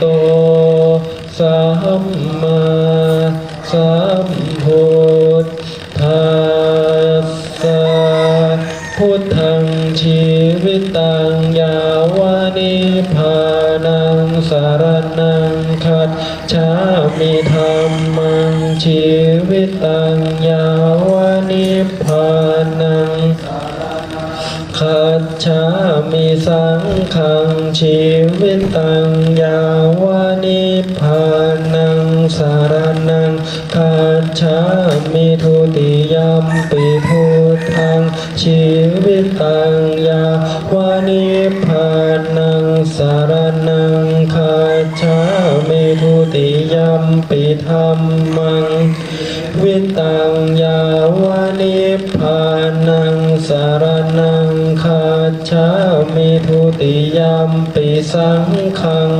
โต สัมมาสัมพุทธัสสะพุทธังชีวิตังยาวานิพานังสารนังคัจฉามิธรรมังชีวิตังยาวานิพานัง คัจฉามิสังขังชีวิตังยาวานิพานังสารนังคัจฉามิทุติยมปิพุทธังชีวิตังยาวานิพานังสารนังคัจฉามิทุติยมปิธรรมัง วิตังยาวา นังสารนังคาชามิทุติยามปิสังขัง